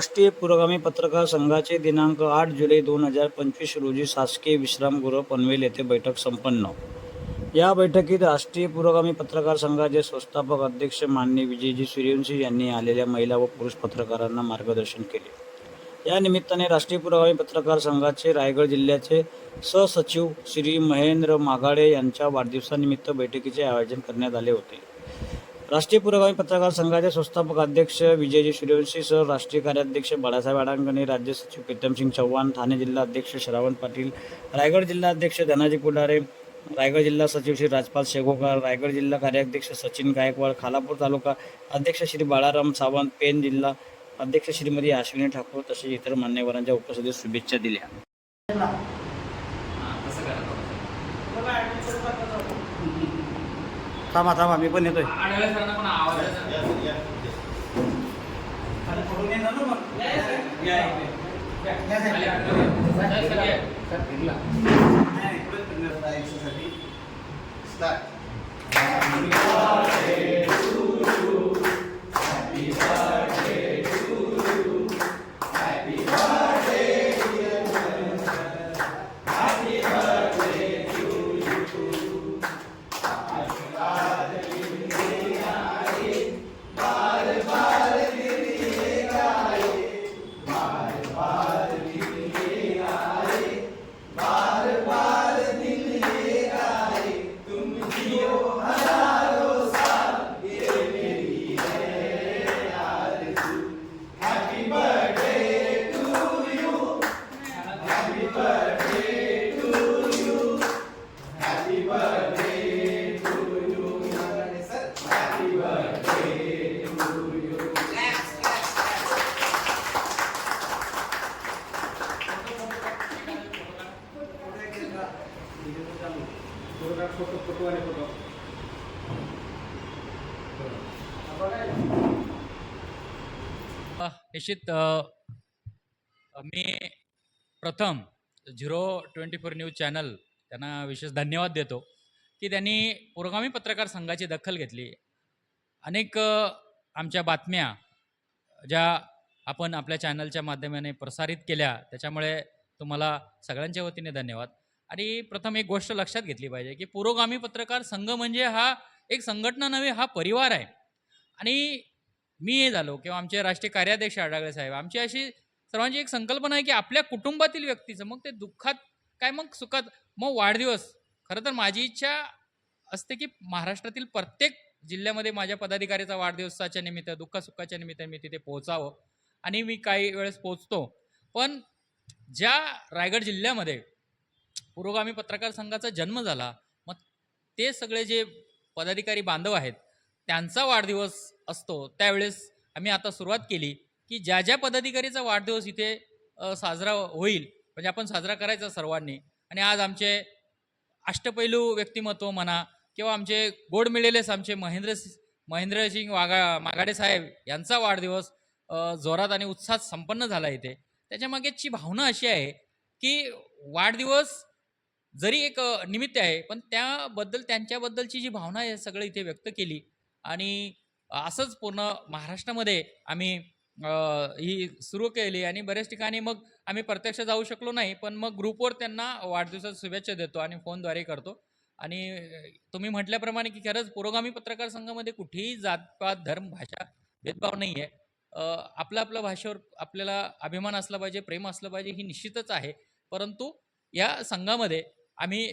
राष्ट्रीय पुरोगामी पत्रकार संघाचे दिनांक आठ जुलै दोन हजार पंचवीस रोजी शासकीय विश्रामगृह पनवेल येथे बैठक संपन्न. या बैठकीत राष्ट्रीय पुरोगामी पत्रकार संघाचे संस्थापक अध्यक्ष माननीय विजयजी सूर्यवंशी यांनी आलेल्या महिला व पुरुष पत्रकारांना मार्गदर्शन केले. या निमित्ताने राष्ट्रीय पुरोगामी पत्रकार संघाचे रायगड जिल्ह्याचे सहसचिव श्री महेंद्र मागाडे यांच्या वाढदिवसानिमित्त बैठकीचे आयोजन करण्यात आले होते. राष्ट्रीय पुरोगामी पत्रकार संघाचे संस्थापक अध्यक्ष विजयजी सूर्यवंशी सर राष्ट्रीय कार्याध्यक्ष बाळासाहेब अडांगणे राज्य सचिव प्रीतमसिंग चव्हाण ठाणे जिल्हा अध्यक्ष श्रावण पाटील रायगड जिल्हा अध्यक्ष धनाजी कुडारे रायगड जिल्हा सचिव श्री राजपाल शेगोकर रायगड जिल्हा कार्याध्यक्ष सचिन गायकवाड खालापूर तालुका अध्यक्ष श्री बाळाराम सावंत पेन जिल्हा अध्यक्ष श्रीमती अश्विनी ठाकूर तसेच इतर मान्यवरांच्या उपस्थितीत शुभेच्छा दिल्या. थांबा थांबा मी पण येतोय. आढळले सरांना पण निश्चित मी प्रथम zero twenty four news channel त्यांना विशेष धन्यवाद देतो की त्यांनी पुरोगामी पत्रकार संघाची दखल घेतली. अनेक आमच्या बातम्या ज्या आपण आपल्या चॅनलच्या माध्यमाने प्रसारित केल्या त्याच्यामुळे तुम्हाला सगळ्यांच्या वतीने धन्यवाद. आणि प्रथम एक गोष्ट लक्षात घेतली पाहिजे की पुरोगामी पत्रकार संघ म्हणजे हा एक संघटना नव्हे हा परिवार आहे. आणि मी हे झालो किंवा आमचे राष्ट्रीय कार्याध्यक्ष आडागळे साहेब आमची अशी सर्वांची एक संकल्पना आहे की आपल्या कुटुंबातील व्यक्तीचं मग ते दुःखात काय मग सुखात? मग वाढदिवस. खरं तर माझी इच्छा असते की महाराष्ट्रातील प्रत्येक जिल्ह्यामध्ये माझ्या पदाधिकाऱ्याचा वाढदिवसाच्या निमित्त दुःखसुखाच्या निमित्त मी तिथे पोहोचावं आणि मी काही वेळेस पोहोचतो. पण ज्या रायगड जिल्ह्यामध्ये पुरोगामी पत्रकार संघाचा जन्म झाला मग ते सगळे जे पदाधिकारी बांधव आहेत त्यांचा वाढदिवस असतो. त्यावेळेस आम्ही आता सुरुवात केली की ज्या ज्या पदाधिकारीचा वाढदिवस इथे साजरा होईल म्हणजे आपण साजरा करायचा सर्वांनी. आणि आज आमचे अष्टपैलू व्यक्तिमत्व म्हणा किंवा आमचे गोड मिळेलेच आमचे महेंद्र महेंद्रसिंग वागा मागाडे साहेब यांचा वाढदिवस जोरात आणि उत्साहात संपन्न झाला इथे. त्याच्यामागेची भावना अशी आहे की वाढदिवस जरी एक निमित्त आहे पण त्याबद्दल त्यांच्याबद्दलची जी भावना आहे सगळं इथे व्यक्त केली. आणि असंच पूर्ण महाराष्ट्रामध्ये आम्ही ही सुरू केली आणि बऱ्याच ठिकाणी मग आम्ही प्रत्यक्ष जाऊ शकलो नाही पण मग ग्रुपवर त्यांना वाढदिवसाच्या शुभेच्छा देतो आणि फोनद्वारे करतो. आणि तुम्ही म्हटल्याप्रमाणे की खरंच पुरोगामी पत्रकार संघामध्ये कुठेही जातपात धर्म भाषा भेदभाव नाही आहे आपलं आपल्या भाषेवर आपल्याला अभिमान असला पाहिजे प्रेम असलं पाहिजे ही निश्चितच आहे. परंतु या संघामध्ये आम्ही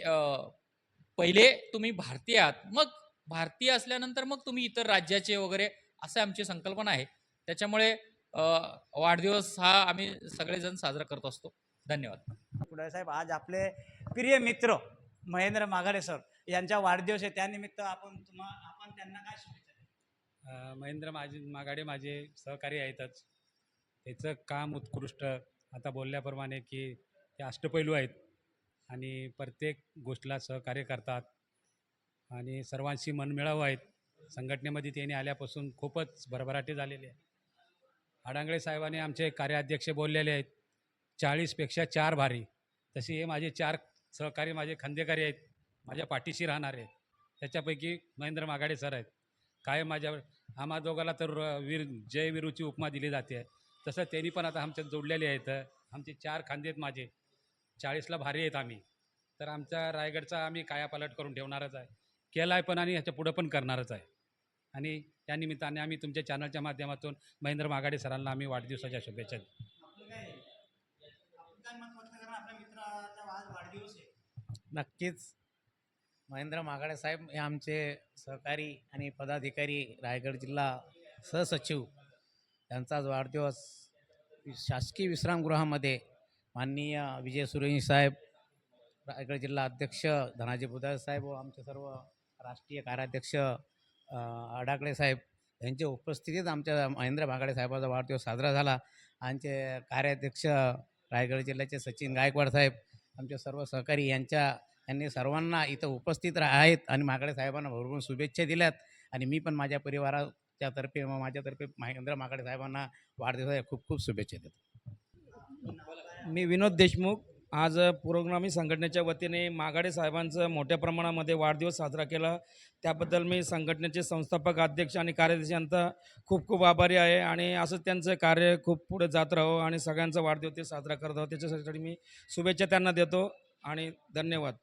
पहिले तुम्ही भारतीय आहात. मग भारतीय असल्यानंतर मग तुम्ही इतर राज्याचे वगैरे असं आमची संकल्पना आहे. त्याच्यामुळे वाढदिवस हा आम्ही सगळेजण साजरा करत असतो. धन्यवाद. पुढे साहेब आज आपले प्रिय मित्र महेंद्र माघाडे सर यांचा वाढदिवस आहे. त्यानिमित्त आपण तुम्हा आपण त्यांना काय शुभेच्छा महेंद्र माझे मागाडे माझे सहकारी आहेतच. त्याचं काम उत्कृष्ट. आता बोलल्याप्रमाणे की ते अष्टपैलू आहेत आणि प्रत्येक गोष्टीला सहकार्य करतात. आणि सर्वांशी मनमिळावू आहेत. संघटनेमध्ये त्यांनी आल्यापासून खूपच भरभराटी झालेली आहे आडांगळे साहेबांनी आमचे कार्याध्यक्ष बोललेले आहेत. चाळीसपेक्षा चार भारी. तसे हे माझे चार सहकारी माझे खंदेकारी आहेत. माझ्या पाठीशी राहणारे त्याच्यापैकी महेंद्र मागाडे सर आहेत. काय माझ्या आम्हा दोघाला तर वीर जय विरूची उपमा दिली जाते. तसं त्यांनी पण आता आमच्यात जोडलेले आहेत. आमचे चार खांदे आहेत माझे. चाळीसला भारी आहेत आम्ही. तर आमचा रायगडचा आम्ही कायापालट करून ठेवणारच आहे. केला आहे पण आणि ह्याच्या पुढं पण करणारच आहे. आणि त्या निमित्ताने आम्ही तुमच्या चॅनलच्या माध्यमातून महेंद्र मागाडे सरांना आम्ही वाढदिवसाच्या शुभेच्छा देतो. नक्कीच महेंद्र मागाडे साहेब हे आमचे सहकारी आणि पदाधिकारी रायगड जिल्हा सहसचिव त्यांचाच वाढदिवस शासकीय विश्रामगृहामध्ये माननीय विजय सुरेश साहेब रायगड जिल्हा अध्यक्ष धनाजी बुधाळे साहेब व आमचे सर्व राष्ट्रीय कार्याध्यक्ष आडाकडे साहेब यांच्या उपस्थितीत आमच्या महेंद्र भागाडे साहेबाचा वाढदिवस साजरा झाला. आमचे कार्याध्यक्ष रायगड जिल्ह्याचे सचिन गायकवाड साहेब आमचे सर्व सहकारी यांच्या यांनी सर्वांना इथं उपस्थित रा आहेत आणि महागडे साहेबांना भरभरून शुभेच्छा दिल्यात. आणि मी पण माझ्या परिवाराच्या तर्फे मग माझ्यातर्फे महेंद्र महागडे साहेबांना वाढदिवसाच्या खूप खूप शुभेच्छा देतो. मी विनोद देशमुख आज पुरोगामी संघटनेच्या वतीने मागाडे साहेबांचं मोठ्या प्रमाणामध्ये वाढदिवस साजरा केला. त्याबद्दल मी संघटनेचे संस्थापक अध्यक्ष आणि कार्याध्यक्ष यांचा खूप खूप आभारी आहे आणि असंच त्यांचं कार्य खूप पुढे जात राहो आणि सगळ्यांचा वाढदिवस ते साजरा करत राहो. त्याच्यासाठी मी शुभेच्छा त्यांना देतो आणि धन्यवाद.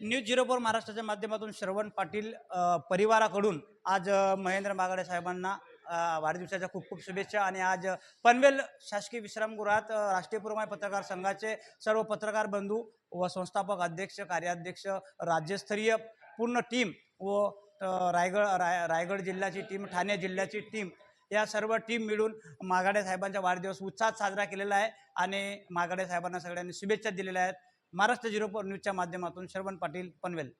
न्यूज झिरो फोर महाराष्ट्राच्या माध्यमातून श्रवण पाटील परिवाराकडून आज महेंद्र मागाडे साहेबांना वाढदिवसाच्या खूप खूप शुभेच्छा आणि आज पनवेल शासकीय विश्रामगृहात राष्ट्रीय पुरमाय पत्रकार संघाचे सर्व पत्रकार बंधू व संस्थापक अध्यक्ष कार्याध्यक्ष राज्यस्तरीय पूर्ण टीम व रायगड राय रायगड जिल्ह्याची टीम ठाणे जिल्ह्याची टीम या सर्व टीम मिळून मागाडे साहेबांचा वाढदिवस उत्साहात साजरा केलेला आहे आणि मागाडे साहेबांना सगळ्यांनी शुभेच्छा दिलेल्या आहेत. महाराष्ट्र झिरो न्यूजच्या माध्यमातून श्रवण पाटील पनवेल.